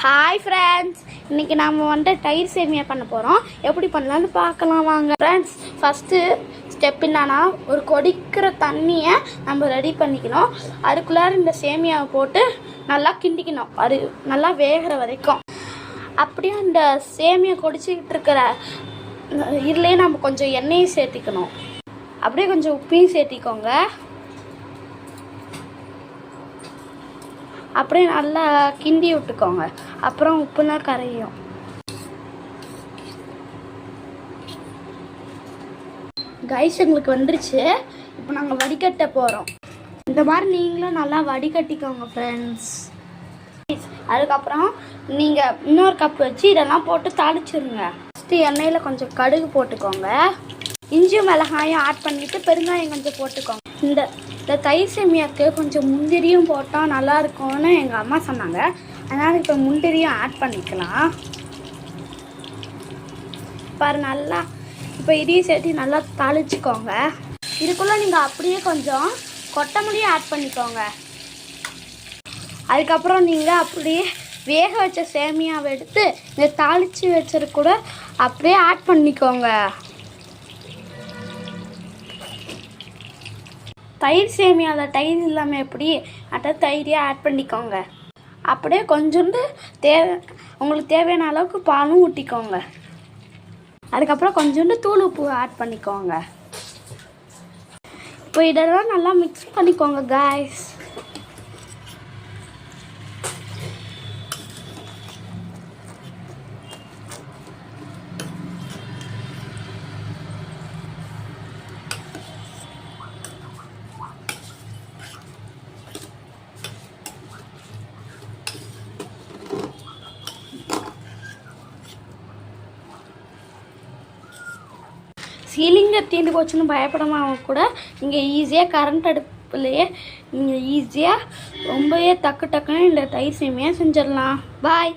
Hi friends இன்னைக்கு நாம் வந்து தயிர் சேமியா பண்ண போகிறோம் எப்படி பண்ணலான்னு பார்க்கலாம் வாங்க. ஃப்ரெண்ட்ஸ் ஃபஸ்ட்டு ஸ்டெப் என்னன்னா ஒரு கொதிக்கிற தண்ணியை நம்ம ரெடி பண்ணிக்கணும். அதுக்குள்ளார இந்த சேமியாவை போட்டு நல்லா கிண்டிக்கணும். அது நல்லா வேகிற வரைக்கும். அப்படியே அந்த சேமியா கொடிச்சிக்கிட்டு இருக்கிற இதுலேயே நம்ம கொஞ்சம் எண்ணெயும் சேர்த்திக்கணும். அப்படியே கொஞ்சம் உப்பையும் சேர்த்திக்கோங்க. அப்படியே நல்லா கிண்டி விட்டுக்கோங்க. அப்புறம் உப்புனா கரையும். கைஸ் எங்களுக்கு வந்துருச்சு. இப்போ நாங்கள் வடிகட்ட போகிறோம் இந்த மாதிரி நீங்களும் நல்லா வடிகட்டிக்கோங்க ஃப்ரெண்ட்ஸ் அதுக்கப்புறம் நீங்கள் இன்னொரு கப் வச்சு இதெல்லாம் போட்டு தாளிச்சிருங்க. ஃபஸ்ட்டு எண்ணெயில் கொஞ்சம் கடுகு போட்டுக்கோங்க. இஞ்சி மிளகாயும் ஆட் பண்ணிவிட்டு பெருங்காயம் கொஞ்சம் போட்டுக்கோங்க. இந்த இந்த தயிர் சேமியாக்கு கொஞ்சம் முந்திரியும் போட்டால் நல்லா இருக்கும்னு எங்கள் அம்மா சொன்னாங்க. அதனால் இப்போ முந்திரியும் ஆட் பண்ணிக்கலாம். பாரு நல்லா இப்போ இதையும் சேர்த்து நல்லா தாளிச்சுக்கோங்க. இதுக்குள்ளே நீங்கள் அப்படியே கொஞ்சம் கொத்தமல்லியும் ஆட் பண்ணிக்கோங்க. அதுக்கப்புறம் நீங்கள் அப்படியே வேக வச்ச சேமியாவை எடுத்து இந்த தாளித்து வச்சது கூட அப்படியே ஆட் பண்ணிக்கோங்க. தயிர் சேமியாவில் தயிர் இல்லாமல் எப்படி அட்ட தயிரையே ஆட் பண்ணிக்கோங்க. அப்படியே கொஞ்சோண்டு தேவை உங்களுக்கு தேவையான அளவுக்கு பாலும் ஊற்றிக்கோங்க அதுக்கப்புறம் கொஞ்சோண்டு தூள் உப்பு ஆட் பண்ணிக்கோங்க. இப்போ இதெல்லாம் நல்லா மிக்ஸ் பண்ணிக்கோங்க காய்ஸ் சீலிங்கர் தீண்டு போச்சுன்னு பயப்படாம கூட நீங்கள் ஈஸியாக கரண்ட் அடுப்புலையே நீங்கள் ஈஸியாக ரொம்பவே டக்கு டக்குன்னு இந்த தயிர் சேமியா செஞ்சிடலாம். பாய்